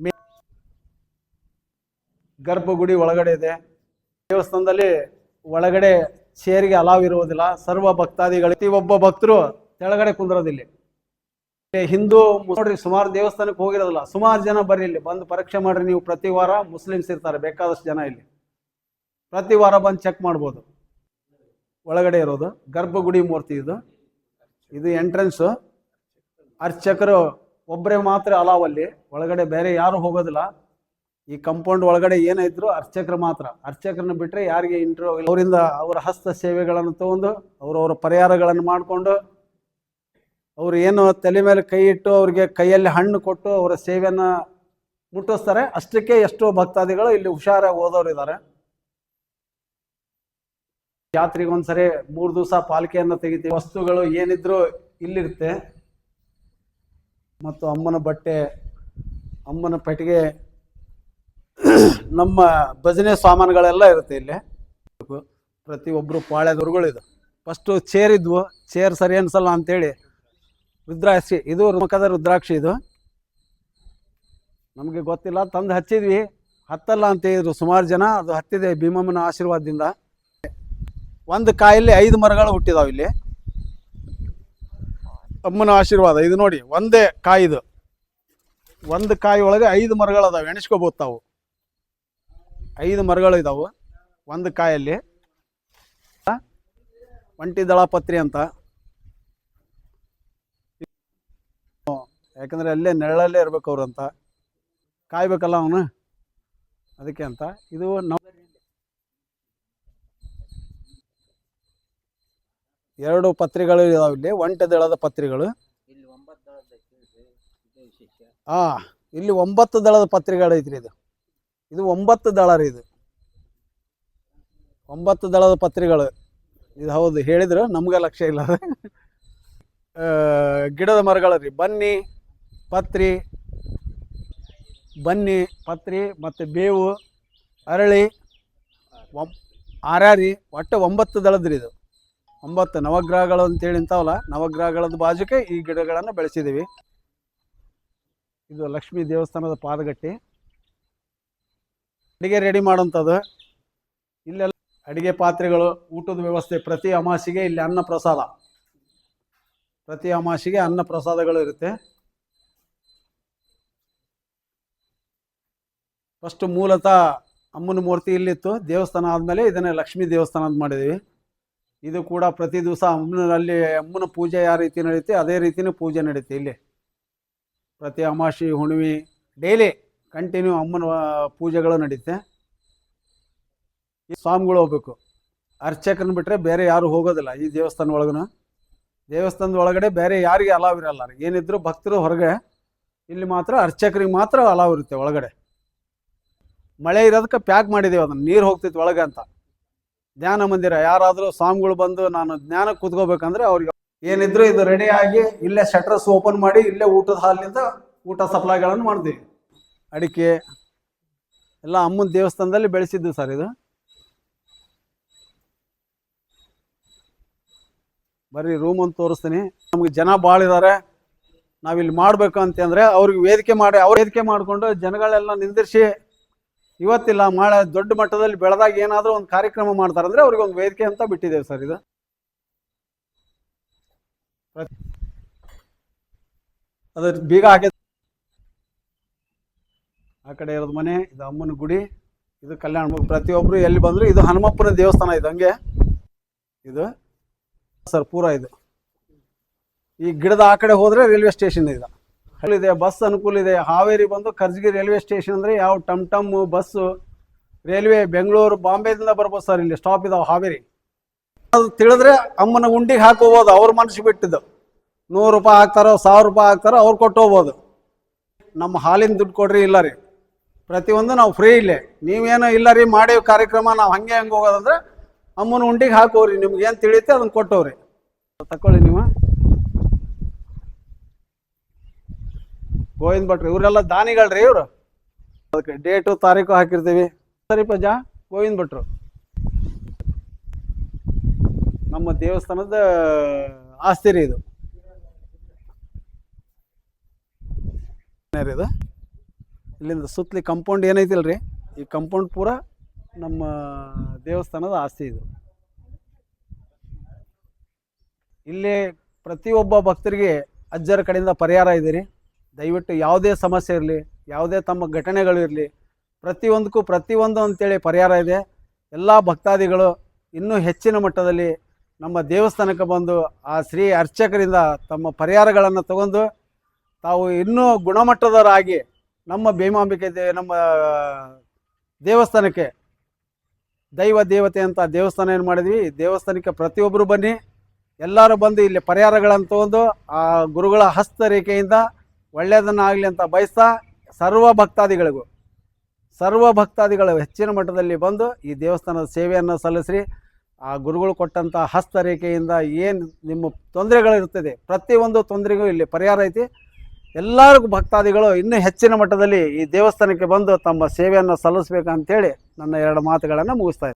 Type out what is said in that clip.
ಮೇ- ಗರ್ಭಗುಡಿ ಒಳಗಡೆ ಇದೆ. ದೇವಸ್ಥಾನದಲ್ಲಿ ಒಳಗಡೆ ಚೇರಿಗೆ ಅಲಾವ್ ಇರುವುದಿಲ್ಲ. ಸರ್ವ ಭಕ್ತಾದಿಗಳು ಒಬ್ಬ ಭಕ್ತರು ಕೆಳಗಡೆ ಕುಂದ್ರೋದಿಲ್ಲ. ಹಿಂದೂ ನೋಡ್ರಿ, ಸುಮಾರು ದೇವಸ್ಥಾನಕ್ಕೆ ಹೋಗಿರೋದಿಲ್ಲ, ಸುಮಾರು ಜನ ಬರ್ರಿ ಇಲ್ಲಿ. ಬಂದು ಪರೀಕ್ಷೆ ಮಾಡ್ರಿ, ನೀವು ಪ್ರತಿ ವಾರ ಮುಸ್ಲಿಮ್ಸ್ ಇರ್ತಾರೆ, ಬೇಕಾದಷ್ಟು ಜನ ಇಲ್ಲಿ. ಪ್ರತಿ ವಾರ ಬಂದು ಚೆಕ್ ಮಾಡ್ಬೋದು. ಒಳಗಡೆ ಇರೋದು, ಗರ್ಭಗುಡಿ ಮೂರ್ತಿ ಇದು. ಇದು ಎಂಟ್ರೆನ್ಸ್ ಅರ್ಚಕರು ಒಬ್ಬರೇ ಮಾತ್ರ ಅಲಾವ್ ಅಲ್ಲಿ. ಒಳಗಡೆ ಬೇರೆ ಯಾರು ಹೋಗೋದಿಲ್ಲ. ಈ ಕಂಪೌಂಡ್ ಒಳಗಡೆ ಏನಿದ್ರು ಅರ್ಚಕರು ಮಾತ್ರ. ಅರ್ಚಕರನ್ನ ಬಿಟ್ಟರೆ ಯಾರಿಗೆ ಇಂಟ್ರೋ ಅವರಿಂದ ಅವರ ಹಸ್ತ ಸೇವೆಗಳನ್ನು ತಗೊಂಡು ಅವರವರ ಪರಿಹಾರಗಳನ್ನು ಮಾಡಿಕೊಂಡು, ಅವ್ರು ಏನು ತಲೆ ಮೇಲೆ ಕೈ ಇಟ್ಟು ಅವ್ರಿಗೆ ಕೈಯಲ್ಲಿ ಹಣ್ಣು ಕೊಟ್ಟು ಅವರ ಸೇವೆಯನ್ನು ಮುಟ್ಟಿಸ್ತಾರೆ. ಅಷ್ಟಕ್ಕೆ ಎಷ್ಟೋ ಭಕ್ತಾದಿಗಳು ಇಲ್ಲಿ ಹುಷಾರಾಗಿ ಓದೋರು ಇದ್ದಾರೆ. ಜಾತ್ರೆಗೆ ಒಂದ್ಸರಿ ಮೂರು ದಿವಸ ಪಾಲಿಕೆಯನ್ನು ತೆಗಿತೀವಿ. ವಸ್ತುಗಳು ಏನಿದ್ರು ಇಲ್ಲಿರುತ್ತೆ. ಮತ್ತು ಅಮ್ಮನ ಬಟ್ಟೆ, ಅಮ್ಮನ ಪೆಟ್ಟಿಗೆ, ನಮ್ಮ ಭಜನೆ ಸಾಮಾನುಗಳೆಲ್ಲ ಇರುತ್ತೆ ಇಲ್ಲಿ. ಪ್ರತಿಯೊಬ್ಬರು ಪಾಳ್ಯದವ್ರುಗಳು ಇದು ಫಸ್ಟು ಚೇರ್ ಇದ್ವು. ಚೇರ್ ಸರಿ ಅನ್ಸಲ್ಲ ಅಂತೇಳಿ ರುದ್ರಾಕ್ಷಿ, ಇದು ಮುಖದ ರುದ್ರಾಕ್ಷಿ ಇದು. ನಮಗೆ ಗೊತ್ತಿಲ್ಲ, ತಂದು ಹಚ್ಚಿದ್ವಿ. ಹತ್ತಲ್ಲ ಅಂತ ಹೇಳಿದ್ರು ಸುಮಾರು ಜನ. ಅದು ಹತ್ತಿದೆ ಭೀಮಮ್ಮನ ಆಶೀರ್ವಾದದಿಂದ. ಒಂದು ಕಾಯಲ್ಲಿ ಐದು ಮರಗಳು ಹುಟ್ಟಿದಾವೆ ಇಲ್ಲಿ. ಅಮ್ಮನ ಆಶೀರ್ವಾದ. ಇದು ನೋಡಿ, ಒಂದೇ ಕಾಯಿದು ಒಂದು ಕಾಯಿ ಒಳಗೆ ಐದು ಮರಗಳು ಅದಾವೆ. ಎಣಿಸ್ಕೋಬೋದು ತಾವು. ಐದು ಮರಗಳು ಇದಾವೆ ಒಂದು ಕಾಯಲ್ಲಿ. ಒಂಟಿ ದಳಪತ್ರಿ ಅಂತ. ಯಾಕಂದ್ರೆ ಅಲ್ಲೇ ನೆರಳಲ್ಲೇ ಇರ್ಬೇಕು ಅವ್ರು ಅಂತ. ಕಾಯ್ಬೇಕಲ್ಲ ಅವನು? ಅದಕ್ಕೆ ಅಂತ. ಇದು ನವ ಎರಡು ಪತ್ರಿಗಳು ಇದಾವೆ ಇಲ್ಲಿ. ಒಂಟೆ ದಳದ ಪತ್ರಿಗಳು. ಆ ಇಲ್ಲಿ ಒಂಬತ್ತು ದಳದ ಪತ್ರಿಗಳು ಐತ್ರಿ ಇದು. ಇದು ಒಂಬತ್ತು ದಳ ರೀ ಇದು. ಒಂಬತ್ತು ದಳದ ಪತ್ರಿಗಳು. ಇದು ಹೌದು ಹೇಳಿದ್ರು ನಮ್ಗೆ ಲಕ್ಷ್ಯ ಇಲ್ಲ. ಗಿಡದ ಮರಗಳು ರೀ. ಬನ್ನಿ ಪತ್ರಿ ಬನ್ನಿ ಪತ್ರಿ ಮತ್ತು ಬೇವು ಅರಳಿ ಒಂ ಆರಾರಿ ಒಟ್ಟು ಒಂಬತ್ತು ದಳದ್ರಿ ಇದು. ಒಂಬತ್ತು ನವಗ್ರಹಗಳು ಅಂತೇಳಿ ಇಂತಾವಲ್ಲ ನವಗ್ರಹಗಳದ ಬಾಜುಕೆ ಈ ಗಿಡಗಳನ್ನು ಬೆಳೆಸಿದ್ದೀವಿ ಇದು ಲಕ್ಷ್ಮೀ ದೇವಸ್ಥಾನದ ಪಾದಗಟ್ಟಿ. ಅಡಿಗೆ ರೆಡಿ ಮಾಡುವಂಥದ್ದು. ಇಲ್ಲೆಲ್ಲ ಅಡಿಗೆ ಪಾತ್ರೆಗಳು, ಊಟದ ವ್ಯವಸ್ಥೆ ಪ್ರತಿ ಅಮಾಸಿಗೆ ಇಲ್ಲಿ ಅನ್ನ ಪ್ರಸಾದ. ಪ್ರತಿ ಅಮಾಸಿಗೆ ಅನ್ನ ಪ್ರಸಾದಗಳು ಇರುತ್ತೆ. ಫಸ್ಟ್ ಮೂಲತಃ ಅಮ್ಮನ ಮೂರ್ತಿ ಇಲ್ಲಿತ್ತು. ದೇವಸ್ಥಾನ ಆದಮೇಲೆ ಇದನ್ನೇ ಲಕ್ಷ್ಮೀ ದೇವಸ್ಥಾನ ಅಂತ ಮಾಡಿದ್ದೀವಿ ಇದು ಕೂಡ ಪ್ರತಿ ದಿವಸ ಅಮ್ಮನಲ್ಲಿ ಅಮ್ಮನ ಪೂಜೆ ಯಾವ ರೀತಿ ನಡೆಯುತ್ತೆ, ಅದೇ ರೀತಿಯೇ ಪೂಜೆ ನಡೀತೆ ಇಲ್ಲಿ. ಪ್ರತಿ ಅಮಾಶಿ ಹುಣ್ಣಿಮೆ ಡೈಲಿ ಕಂಟಿನ್ಯೂ ಅಮ್ಮನ ಪೂಜೆಗಳು ನಡೀತೆ. ಈ ಸ್ವಾಮಿಗಳು ಹೋಗ್ಬೇಕು. ಅರ್ಚಕನ ಬಿಟ್ಟರೆ ಬೇರೆ ಯಾರು ಹೋಗೋದಿಲ್ಲ ಈ ದೇವಸ್ಥಾನ ಒಳಗೂ ದೇವಸ್ಥಾನದ ಒಳಗಡೆ ಬೇರೆ ಯಾರಿಗೆ ಅಲಾವ್ ಇರಲ್ಲ. ಏನಿದ್ರು ಭಕ್ತರು ಹೊರಗೆ, ಇಲ್ಲಿ ಮಾತ್ರ ಅರ್ಚಕರಿಗೆ ಮಾತ್ರ ಅಲಾವ್ ಇರುತ್ತೆ ಒಳಗಡೆ. ಮಳೆ ಇರೋದಕ್ಕೆ ಪ್ಯಾಕ್ ಮಾಡಿದ್ದೇವೆ ಅದನ್ನು. ನೀರು ಹೋಗ್ತೈತೆ ಒಳಗೆ ಅಂತ. ಧ್ಯಾನ ಮಂದಿರ, ಯಾರಾದರೂ ಸ್ವಾಮಿಗಳು ಬಂದು ನಾನು ಜ್ಞಾನಕ್ಕೆ ಕುತ್ಕೋಬೇಕಂದ್ರೆ ಅವ್ರಿಗೆ ಏನಿದ್ರು ಇದು ರೆಡಿ ಆಗಿ ಇಲ್ಲೇ ಶಟ್ರಸ್ ಓಪನ್ ಮಾಡಿ ಇಲ್ಲೇ ಊಟದ ಹಾಲಿನಿಂದ ಊಟ ಸಪ್ಲೈಗಳನ್ನು ಮಾಡ್ತೀವಿ. ಅಡಿಕೆ, ಎಲ್ಲ ಅಮ್ಮನ ದೇವಸ್ಥಾನದಲ್ಲಿ ಬೆಳೆಸಿದ್ದು ಸರ್ ಇದು. ಬರೀ ರೂಮ್ ಅಂತ ತೋರಿಸ್ತೀನಿ. ನಮ್ಗೆ ಜನ ಭಾಳ ಇದ್ದಾರೆ ನಾವಿಲ್ಲಿ ಮಾಡಬೇಕು ಅಂತಂದ್ರೆ ಅವ್ರಿಗೆ ವೇದಿಕೆ ಮಾಡಿ, ಅವ್ರ ವೇದಿಕೆ ಮಾಡಿಕೊಂಡು ಜನಗಳೆಲ್ಲ ನಿಂದಿರಿಸಿ ಇವತ್ತಿಲ್ಲ, ಮಾಳೆ ದೊಡ್ಡ ಮಟ್ಟದಲ್ಲಿ ಬೆಳೆದಾಗ ಏನಾದರೂ ಒಂದು ಕಾರ್ಯಕ್ರಮ ಮಾಡ್ತಾರೆ ಅಂದರೆ ಅವ್ರಿಗೆ ಒಂದು ವೇದಿಕೆ ಅಂತ ಬಿಟ್ಟಿದ್ದೇವೆ ಸರ್ ಇದು. ಅದ್ರ ಬೀಗ ಹಾಕಿ ಆ ಕಡೆ ಇರೋದು ಮನೆ, ಇದು ಅಮ್ಮನ ಗುಡಿ, ಇದು ಕಲ್ಯಾಣ ಪ್ರತಿಯೊಬ್ಬರು ಎಲ್ಲಿ ಬಂದ್ರು ಇದು ಹನುಮಪ್ಪನ ದೇವಸ್ಥಾನ ಇದು ಹಂಗೆ. ಇದು ಸರ್ ಪೂರ ಇದು. ಈ ಗಿಡದ ಆ ಕಡೆ ಹೋದ್ರೆ ರೈಲ್ವೆ ಸ್ಟೇಷನ್ ಇದೆ. ಇದೆ ಬಸ್ ಅನುಕೂಲ ಇದೆ. ಹಾವೇರಿ ಬಂದು ಕರ್ಜಗಿ ರೈಲ್ವೆ ಸ್ಟೇಷನ್ ಅಂದರೆ ಯಾವ ಟಮ್ ಟಮ್ ಬಸ್ಸು ರೈಲ್ವೆ ಬೆಂಗಳೂರು, ಬಾಂಬೆದಿಂದ ಬರ್ಬೋದು ಸರ್ ಇಲ್ಲಿ. ಸ್ಟಾಪ್ ಇದಾವೆ ಹಾವೇರಿ. ಅದು ತಿಳಿದ್ರೆ ಅಮ್ಮನ ಉಂಡಿಗೆ ಹಾಕೋಬೋದು ಅವ್ರ ಮನಸ್ಸು ಬಿಟ್ಟಿದ್ದು. ನೂರು ರೂಪಾಯಿ ಹಾಕ್ತಾರೋ, ಸಾವಿರ ರೂಪಾಯಿ ಹಾಕ್ತಾರೋ, ಅವ್ರು ಕೊಟ್ಟು ಹೋಗ್ಬೋದು. ನಮ್ಮ ಹಾಲಿನ ದುಡ್ಡು ಕೊಡ್ರಿ, ಇಲ್ಲ ರೀ. ಪ್ರತಿಯೊಂದು ನಾವು ಫ್ರೀ ಇಲ್ಲೇ. ನೀವೇನು ಇಲ್ಲ ರೀ, ಮಾಡಿ ಕಾರ್ಯಕ್ರಮ, ನಾವು ಹಂಗೆ ಹಂಗೆ ಹೋಗೋದಂದ್ರೆ ಅಮ್ಮನ ಉಂಡಿಗೆ ಹಾಕೋರಿ. ನಿಮ್ಗೆ ಏನು ತಿಳಿಯುತ್ತೆ ಅದನ್ನ ಕೊಟ್ಟವ್ರಿ. ತಕೊಳ್ಳಿ ನೀವು. ಗೋವಿಂದ ಭಟ್ರು, ಇವರೆಲ್ಲ ದಾನಿಗಳ್ರಿ ಇವರು. ಅದಕ್ಕೆ ಡೇಟು ತಾರೀಕು ಹಾಕಿರ್ತೀವಿ. ಸರಿ ಪಜ ಗೋವಿಂದ ಭಟ್ರು. ನಮ್ಮ ದೇವಸ್ಥಾನದ ಆಸ್ತಿ ರೀ ಇದು. ಇದು. ಇಲ್ಲಿಂದ ಸುತ್ತಲಿ ಕಂಪೌಂಡ್ ಏನೈತಿಲ್ಲ ರೀ ಈ ಕಂಪೌಂಡ್ ಪೂರ ನಮ್ಮ ದೇವಸ್ಥಾನದ ಆಸ್ತಿ ಇದು. ಇಲ್ಲಿ ಪ್ರತಿಯೊಬ್ಬ ಭಕ್ತರಿಗೆ ಅಜ್ಜರ ಕಡೆಯಿಂದ ಪರಿಹಾರ ಇದೆ ರೀ. ದಯವಿಟ್ಟು ಯಾವುದೇ ಸಮಸ್ಯೆ ಇರಲಿ, ಯಾವುದೇ ತಮ್ಮ ಘಟನೆಗಳಿರಲಿ, ಪ್ರತಿಯೊಂದಕ್ಕೂ ಪ್ರತಿಯೊಂದು ಅಂತೇಳಿ ಪರಿಹಾರ ಇದೆ. ಎಲ್ಲ ಭಕ್ತಾದಿಗಳು ಇನ್ನೂ ಹೆಚ್ಚಿನ ಮಟ್ಟದಲ್ಲಿ ನಮ್ಮ ದೇವಸ್ಥಾನಕ್ಕೆ ಬಂದು ಆ ಶ್ರೀ ಅರ್ಚಕರಿಂದ ತಮ್ಮ ಪರಿಹಾರಗಳನ್ನು ತಗೊಂಡು ತಾವು ಇನ್ನೂ ಗುಣಮಟ್ಟದವರಾಗಿ ನಮ್ಮ ಭೀಮಾಂಬಿಕೆ ದೇ, ನಮ್ಮ ದೇವಸ್ಥಾನಕ್ಕೆ ದೈವ ದೇವತೆ ಅಂತ ದೇವಸ್ಥಾನ ಏನು ಮಾಡಿದ್ವಿ? ದೇವಸ್ಥಾನಕ್ಕೆ ಪ್ರತಿಯೊಬ್ಬರು ಬನ್ನಿ. ಎಲ್ಲರೂ ಬಂದು ಇಲ್ಲಿ ಪರಿಹಾರಗಳನ್ನು ತಗೊಂಡು ಆ ಗುರುಗಳ ಹಸ್ತರೇಖೆಯಿಂದ ಒಳ್ಳೆಯದನ್ನಾಗಲಿ ಅಂತ ಬಯಸ್ತಾ ಸರ್ವ ಭಕ್ತಾದಿಗಳಿಗೂ, ಸರ್ವ ಭಕ್ತಾದಿಗಳು ಹೆಚ್ಚಿನ ಮಟ್ಟದಲ್ಲಿ ಬಂದು ಈ ದೇವಸ್ಥಾನದ ಸೇವೆಯನ್ನು ಸಲ್ಲಿಸ್ರಿ. ಆ ಗುರುಗಳು ಕೊಟ್ಟಂಥ ಹಸ್ತರೇಖೆಯಿಂದ ಏನು ನಿಮ್ಮ ತೊಂದರೆಗಳಿರ್ತದೆ ಪ್ರತಿಯೊಂದು ತೊಂದರೆಗೂ ಇಲ್ಲಿ ಪರಿಹಾರ ಐತಿ. ಎಲ್ಲರಿಗೂ ಭಕ್ತಾದಿಗಳು ಇನ್ನೂ ಹೆಚ್ಚಿನ ಮಟ್ಟದಲ್ಲಿ ಈ ದೇವಸ್ಥಾನಕ್ಕೆ ಬಂದು ತಮ್ಮ ಸೇವೆಯನ್ನು ಸಲ್ಲಿಸ್ಬೇಕಂತೇಳಿ ನನ್ನ ಎರಡು ಮಾತುಗಳನ್ನು ಮುಗಿಸ್ತಾ